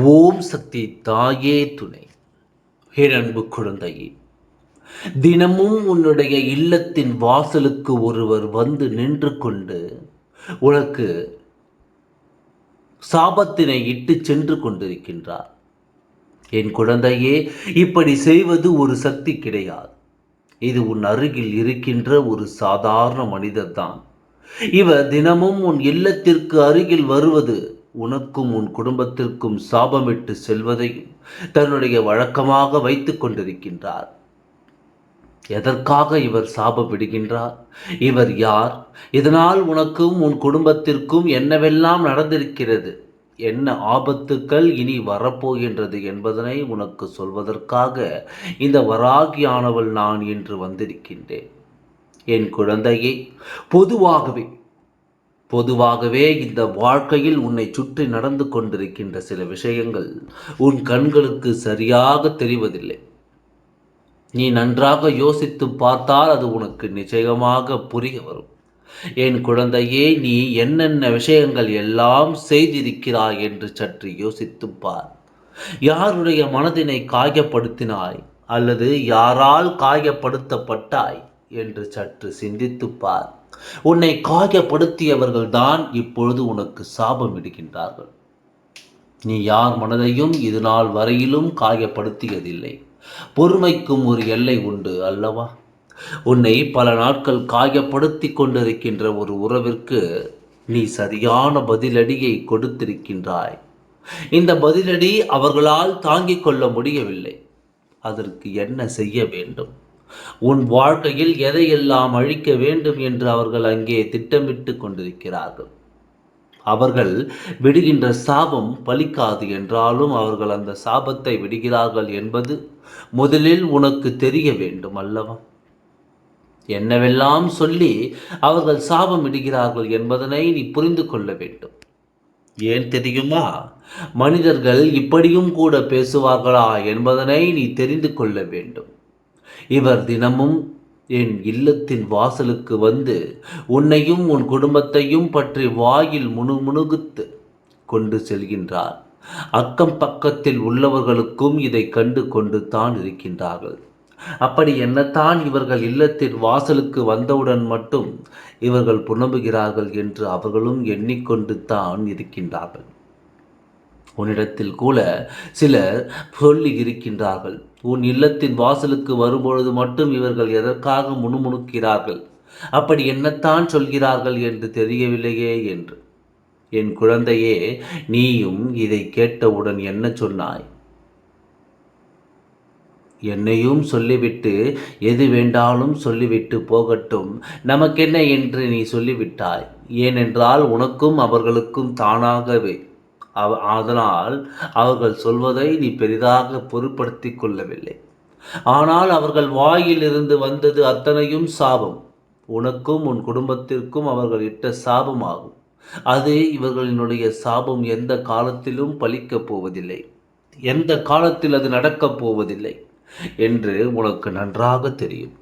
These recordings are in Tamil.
ஓம் சக்தி தாயே துணை. என் அன்பு குழந்தையே தினமும் உன்னுடைய இல்லத்தின் வாசலுக்கு ஒருவர் வந்து நின்று கொண்டு உனக்கு சாபத்தினை இட்டு சென்று கொண்டிருக்கின்றார். என் குழந்தையே இப்படி செய்வது ஒரு சக்தி கிடையாது. இது உன் அருகில் இருக்கின்ற ஒரு சாதாரண மனிதர் தான் இவர் தினமும் உன் இல்லத்திற்கு அருகில் வருவது உனக்கும் உன் குடும்பத்திற்கும் சாபமிட்டு செல்வதையும் தன்னுடைய வழக்கமாக வைத்து கொண்டிருக்கின்றார். எதற்காக இவர் சாபம் விடுகின்றார்? இவர் யார்? இதனால் உனக்கும் உன் குடும்பத்திற்கும் என்னவெல்லாம் நடந்திருக்கிறது? என்ன ஆபத்துக்கள் இனி வரப்போகின்றது என்பதனை உனக்கு சொல்வதற்காக இந்த வராகியானவள் நான் இன்று வந்திருக்கின்றேன். என் குழந்தையை பொதுவாகவே பொதுவாகவே இந்த வாழ்க்கையில் உன்னை சுற்றி நடந்து கொண்டிருக்கின்ற சில விஷயங்கள் உன் கண்களுக்கு சரியாக தெரிவதில்லை. நீ நன்றாக யோசித்து பார்த்தால் அது உனக்கு நிச்சயமாக புரிய வரும். என் குழந்தையே நீ என்னென்ன விஷயங்கள் எல்லாம் செய்திருக்கிறாய் என்று சற்று யோசித்து பார். யாருடைய மனதினை காயப்படுத்தினாய் அல்லது யாரால் காயப்படுத்தப்பட்டாய் என்று சற்று சிந்தித்து பார். உன்னை காயப்படுத்தியவர்கள் தான் இப்பொழுது உனக்கு சாபம் இடுகின்றார்கள். நீ யார் மனதையும் இது நாள் வரையிலும் காயப்படுத்தியதில்லை. பொறுமைக்கும் ஒரு எல்லை உண்டு அல்லவா? உன்னை பல நாட்கள் காயப்படுத்தி கொண்டிருக்கின்ற ஒரு உறவிற்கு நீ சரியான பதிலடியை கொடுத்திருக்கின்றாய். இந்த பதிலடி அவர்களால் தாங்கிக் கொள்ள முடியவில்லை. அதற்கு என்ன செய்ய வேண்டும்? உன் வாழ்க்கையில் எதையெல்லாம் அழிக்க வேண்டும் என்று அவர்கள் அங்கே திட்டமிட்டு கொண்டிருக்கிறார்கள். அவர்கள் விடுகின்ற சாபம் பலிக்காது என்றாலும் அவர்கள் அந்த சாபத்தை விடுகிறார்கள் என்பது முதலில் உனக்கு தெரிய வேண்டும் அல்லவா? என்னவெல்லாம் சொல்லி அவர்கள் சாபம் இடுகிறார்கள் என்பதனை நீ புரிந்து கொள்ள வேண்டும். ஏன் தெரியுமா? மனிதர்கள் இப்படியும் கூட பேசுவார்களா என்பதனை நீ தெரிந்து கொள்ள வேண்டும். இவர் தினமும் என் இல்லத்தின் வாசலுக்கு வந்து உன்னையும் உன் குடும்பத்தையும் பற்றி வாயில் முணுமுணுகுத்து கொண்டு செல்கின்றார். அக்கம் பக்கத்தில் உள்ளவர்களுக்கும் இதை கண்டு கொண்டு தான் இருக்கின்றார்கள். அப்படி என்னத்தான் இவர்கள் இல்லத்தின் வாசலுக்கு வந்தவுடன் மட்டும் இவர்கள் புலம்புகிறார்கள் என்று அவர்களும் எண்ணிக்கொண்டு தான் இருக்கின்றார்கள். உன்னிடத்தில் கூட சிலர் சொல்லி இருக்கின்றார்கள். உன் இல்லத்தின் வாசலுக்கு வரும்பொழுது மட்டும் இவர்கள் எதற்காக முணுமுணுக்கிறார்கள்? அப்படி என்னத்தான் சொல்கிறார்கள் என்று தெரியவில்லையே என்று. என் குழந்தையே நீயும் இதை கேட்டவுடன் என்ன சொன்னாய்? என்னையும் சொல்லிவிட்டு எது வேண்டாலும் சொல்லிவிட்டு போகட்டும். நமக்கென்ன என்று நீ சொல்லிவிட்டாய்? ஏனென்றால் உனக்கும் அவர்களுக்கும் தானாகவே அவ அதனால் அவர்கள் சொல்வதை நீ பெரிதாக பொருட்படுத்தி கொள்ளவில்லை. ஆனால் அவர்கள் வாயிலிருந்து வந்தது அத்தனையும் சாபம். உனக்கும் உன் குடும்பத்திற்கும் அவர்கள் இட்ட சாபமாகும். அது இவர்களினுடைய சாபம் எந்த காலத்திலும் பலிக்கப் போவதில்லை. எந்த காலத்தில் அது நடக்கப் போவதில்லை என்று உனக்கு நன்றாக தெரியும்.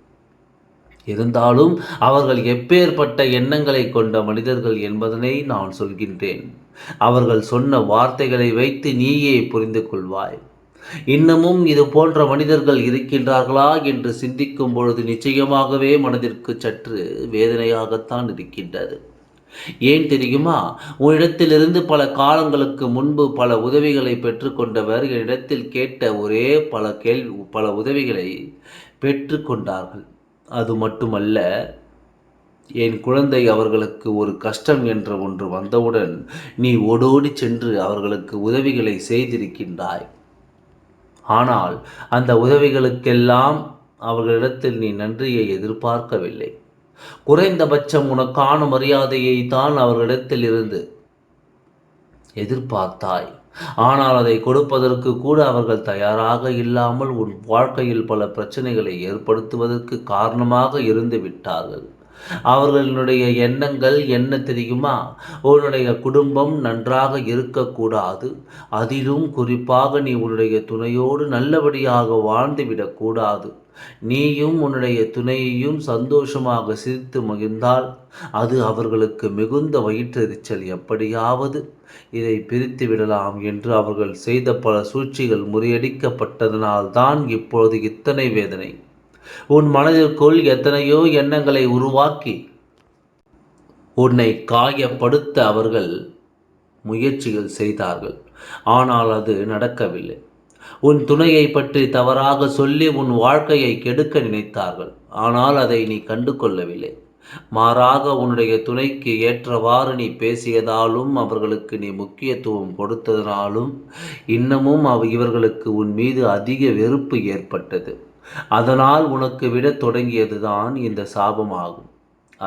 இருந்தாலும் அவர்கள் எப்பேற்பட்ட எண்ணங்களை கொண்ட மனிதர்கள் என்பதனை நான் சொல்கின்றேன். அவர்கள் சொன்ன வார்த்தைகளை வைத்து நீயே புரிந்து கொள்வாய். இன்னமும் இது போன்ற மனிதர்கள் இருக்கின்றார்களா என்று சிந்திக்கும் பொழுது நிச்சயமாகவே மனதிற்கு சற்று வேதனையாகத்தான் இருக்கின்றது. ஏன் தெரியுமா? உன்னிடத்திலிருந்து பல காலங்களுக்கு முன்பு பல உதவிகளை பெற்றுக்கொண்டவர் என்னிடத்தில் கேட்ட ஒரே பல கேள்வி பல உதவிகளை பெற்றுக்கொண்டார்கள் அது மட்டுமல்ல என் குழந்தை அவர்களுக்கு ஒரு கஷ்டம் என்ற ஒன்று வந்தவுடன் நீ ஓடோடி சென்று அவர்களுக்கு உதவிகளை செய்திருக்கின்றாய். ஆனால் அந்த உதவிகளுக்கெல்லாம் அவர்களிடத்தில் நீ நன்றியை எதிர்பார்க்கவில்லை. குறைந்தபட்சம் உனக்கான மரியாதையை தான் அவர்களிடத்தில் இருந்து எதிர்பார்த்தாய். ஆனால் அதை கொடுப்பதற்கு கூட அவர்கள் தயாராக இல்லாமல் உன் வாழ்க்கையில் பல பிரச்சனைகளை ஏற்படுத்துவதற்கு காரணமாக இருந்து விட்டார்கள். அவர்களுடைய எண்ணங்கள் என்ன தெரியுமா? உன்னுடைய குடும்பம் நன்றாக இருக்கக்கூடாது. அதிலும் குறிப்பாக நீ உன்னுடைய துணையோடு நல்லபடியாக வாழ்ந்துவிடக்கூடாது. நீயும் உன்னுடைய துணையையும் சந்தோஷமாக சிரித்து மகிழ்ந்தால் அது அவர்களுக்கு மிகுந்த வயிற்றெரிச்சல். எப்படியாவது இதை பிரித்து விடலாம் என்று அவர்கள் செய்த பல சூழ்ச்சிகள் முறியடிக்கப்பட்டதனால் தான் இப்பொழுது இத்தனை வேதனை. உன் மனதிற்குள் எத்தனையோ எண்ணங்களை உருவாக்கி உன்னை காயப்படுத்த அவர்கள் முயற்சிகள் செய்தார்கள். ஆனால் அது நடக்கவில்லை. உன் துணையை பற்றி தவறாக சொல்லி உன் வாழ்க்கையை கெடுக்க நினைத்தார்கள். ஆனால் அதை நீ கண்டு கொள்ளவில்லை மாறாக உன்னுடைய துணைக்கு ஏற்றவாறு நீ பேசியதாலும் அவர்களுக்கு நீ முக்கியத்துவம் கொடுத்ததனாலும் இன்னமும் அவ இவர்களுக்கு உன் மீது அதிக வெறுப்பு ஏற்பட்டது. அதனால் உனக்கு விட தொடங்கியதுதான் இந்த சாபமாகும்.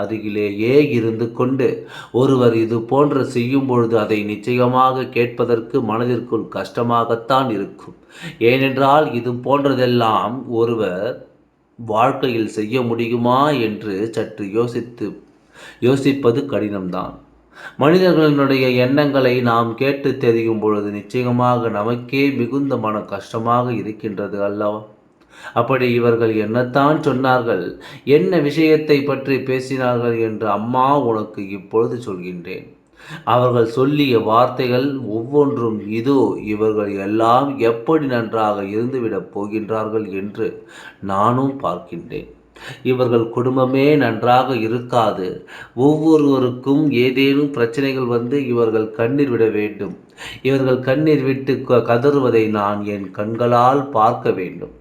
அருகிலேயே இருந்து கொண்டு ஒருவர் இது போன்ற செய்யும் பொழுது அதை நிச்சயமாக கேட்பதற்கு மனதிற்குள் கஷ்டமாகத்தான் இருக்கும். ஏனென்றால் இது போன்றதெல்லாம் ஒருவர் வாழ்க்கையில் செய்ய முடியுமா என்று சற்று யோசித்து யோசிப்பது கடினம்தான். மனிதர்களினுடைய எண்ணங்களை நாம் கேட்டு தெரியும் பொழுது நிச்சயமாக நமக்கே மிகுந்த மன கஷ்டமாக இருக்கின்றது அல்லவா? அப்படி இவர்கள் என்னத்தான் சொன்னார்கள்? என்ன விஷயத்தை பற்றி பேசினார்கள் என்று அம்மா உனக்கு இப்பொழுது சொல்கின்றேன். அவர்கள் சொல்லிய வார்த்தைகள் ஒவ்வொன்றும் இதோ இவர்கள் எல்லாம் எப்படி நன்றாக இருந்துவிடப் போகின்றார்கள் என்று நானும் பார்க்கின்றேன். இவர்கள் குடும்பமே நன்றாக இருக்காது. ஒவ்வொருவருக்கும் ஏதேனும் பிரச்சனைகள் வந்து இவர்கள் கண்ணீர் விட வேண்டும். இவர்கள் கண்ணீர் விட்டு கதறுவதை நான் என் கண்களால் பார்க்க வேண்டும்.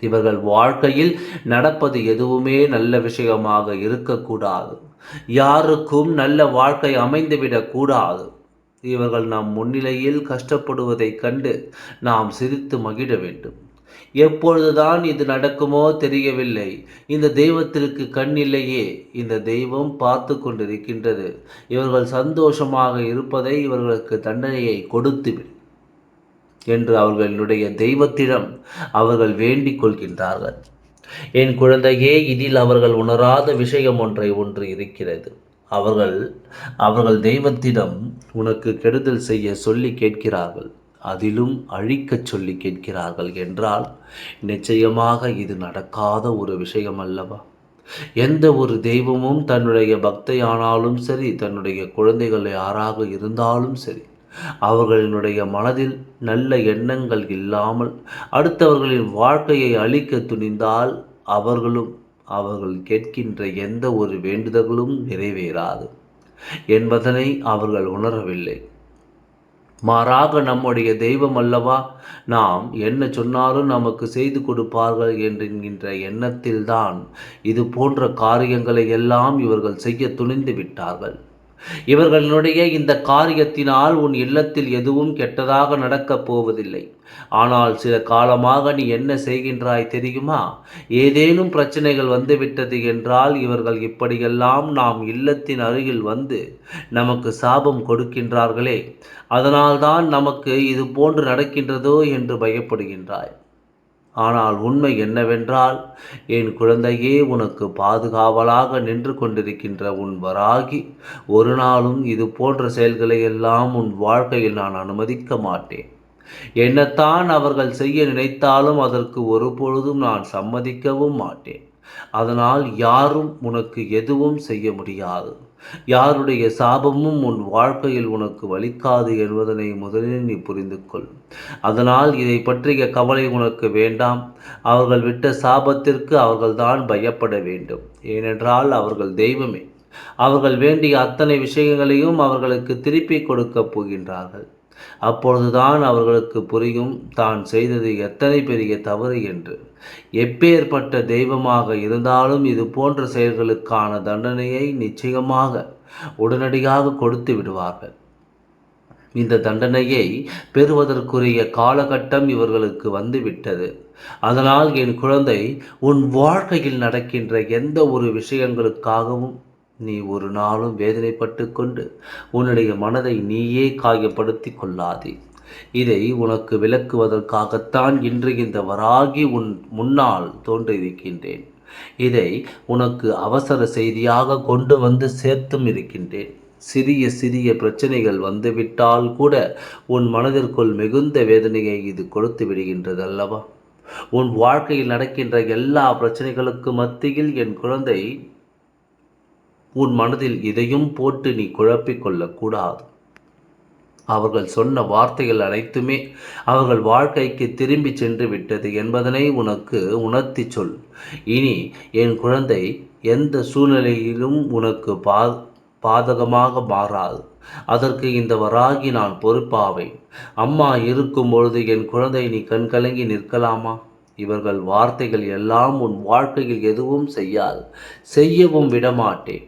இவர்கள் வாழ்க்கையில் நடப்பது எதுவுமே நல்ல விஷயமாக இருக்கக்கூடாது. யாருக்கும் நல்ல வாழ்க்கை அமைந்துவிடக் கூடாது. இவர்கள் நம் முன்னிலையில் கஷ்டப்படுவதைக் கண்டு நாம் சிரித்து மகிழ வேண்டும். எப்பொழுதுதான் இது நடக்குமோ தெரியவில்லை. இந்த தெய்வத்திற்கு கண் இல்லையே. இந்த தெய்வம் பார்த்து கொண்டிருக்கின்றது. இவர்கள் சந்தோஷமாக இருப்பதை இவர்களுக்கு தண்டனையை கொடுத்துவிடும். என்று அவர்களுடைய தெய்வத்திடம் அவர்கள் வேண்டிக் கொள்கின்றார்கள். என் குழந்தையே இதில் அவர்கள் உணராத விஷயம் ஒன்றை ஒன்று இருக்கிறது. அவர்கள் அவர்கள் தெய்வத்திடம் உனக்கு கெடுதல் செய்ய சொல்லி கேட்கிறார்கள். அதிலும் அழிக்கச் சொல்லி கேட்கிறார்கள் என்றால் நிச்சயமாக இது நடக்காத ஒரு விஷயம் அல்லவா? எந்த ஒரு தெய்வமும் தன்னுடைய பக்தையானாலும் சரி தன்னுடைய குழந்தைகள் யாராக இருந்தாலும் சரி அவர்களினுடைய மனதில் நல்ல எண்ணங்கள் இல்லாமல் அடுத்தவர்களின் வாழ்க்கையை அழிக்க துணிந்தால் அவர்களும் அவர்கள் கேட்கின்ற எந்த ஒரு வேண்டுதல்களும் நிறைவேறாது என்பதனை அவர்கள் உணரவில்லை. மாறாக நம்முடைய தெய்வம் அல்லவா? நாம் என்ன சொன்னாலும் நமக்கு செய்து கொடுப்பார்கள் என்கின்ற எண்ணத்தில்தான் இது போன்ற காரியங்களை எல்லாம் இவர்கள் செய்ய துணிந்து விட்டார்கள். இவர்களுடைய இந்த காரியத்தினால் உன் இல்லத்தில் எதுவும் கெட்டதாக நடக்கப் போவதில்லை. ஆனால் சில காலமாக நீ என்ன செய்கின்றாய் தெரியுமா? ஏதேனும் பிரச்சனைகள் வந்துவிட்டது என்றால் இவர்கள் இப்படியெல்லாம் நாம் இல்லத்தின் அருகில் வந்து நமக்கு சாபம் கொடுக்கின்றார்களே. அதனால்தான் நமக்கு இது போன்று நடக்கின்றதோ என்று பயப்படுகின்றாய். ஆனால் உண்மை என்னவென்றால் என் குழந்தையே உனக்கு பாதுகாவலாக நின்று கொண்டிருக்கின்ற உன் வராகி ஒரு நாளும் இது போன்ற செயல்களை எல்லாம் உன் வாழ்க்கையில் நான் அனுமதிக்க மாட்டேன். என்னத்தான் அவர்கள் செய்ய நினைத்தாலும் அதற்கு ஒருபொழுதும் நான் சம்மதிக்கவும் மாட்டேன். அதனால் யாரும் உனக்கு எதுவும் செய்ய முடியாது. யாருடைய சாபமும் உன் வாழ்க்கையில் உனக்கு வலிக்காது என்பதனை முதலில் நீ புரிந்து கொள் அதனால் இதை பற்றிய கவலை உனக்கு வேண்டாம். அவர்கள் விட்ட சாபத்திற்கு அவர்கள்தான் பயப்பட வேண்டும். ஏனென்றால் அவர்கள் தெய்வமே. அவர்கள் வேண்டிய அத்தனை விஷயங்களையும் அவர்களுக்கு திருப்பி கொடுக்கப் போகின்றார்கள். அப்பொழுதுதான் அவர்களுக்கு புரியும் தான் செய்தது எத்தனை பெரிய தவறு என்று. எப்பேற்பட்ட தெய்வமாக இருந்தாலும் இது போன்ற செயல்களுக்கான தண்டனையை நிச்சயமாக உடனடியாக கொடுத்து விடுவார்கள். இந்த தண்டனையை பெறுவதற்குரிய காலகட்டம் இவர்களுக்கு வந்துவிட்டது. அதனால் என் குழந்தை உன் வாழ்க்கையில் நடக்கின்ற எந்த ஒரு விஷயங்களுக்காகவும் நீ ஒரு நாளும் வேதனைப்பட்டு கொண்டு உன்னுடைய மனதை நீயே காயப்படுத்தி கொள்ளாதே. இதை உனக்கு விளக்குவதற்காகத்தான் இன்று இந்த வராகி உன் முன்னால் தோன்றியிருக்கின்றேன். இதை உனக்கு அவசர செய்தியாக கொண்டு வந்து சேர்த்தும் இருக்கின்றேன். சிறிய சிறிய பிரச்சனைகள் வந்துவிட்டால் கூட உன் மனதிற்குள் மிகுந்த வேதனையை இது கொடுத்து விடுகின்றது அல்லவா உன் வாழ்க்கையில் நடக்கின்ற எல்லா பிரச்சனைகளுக்கு மத்தியில் என் குழந்தை உன் மனதில் இதையும் போட்டு நீ குழப்பிக்கொள்ளக்கூடாது அவர்கள் சொன்ன வார்த்தைகள் அனைத்துமே அவர்கள் வாழ்க்கைக்கு திரும்பி சென்று விட்டது என்பதனை உனக்கு உணர்த்தி சொல். இனி என் குழந்தை எந்த சூழ்நிலையிலும் உனக்கு பா பாதகமாக மாறாது. அதற்கு இந்த வராகி நான் பொறுப்பாவேன். அம்மா இருக்கும் பொழுது என் குழந்தை நீ கண்கலங்கி நிற்கலாமா? இவர்கள் வார்த்தைகள் எல்லாம் உன் வாழ்க்கையில் எதுவும் செய்யாது. செய்யவும் விடமாட்டேன்.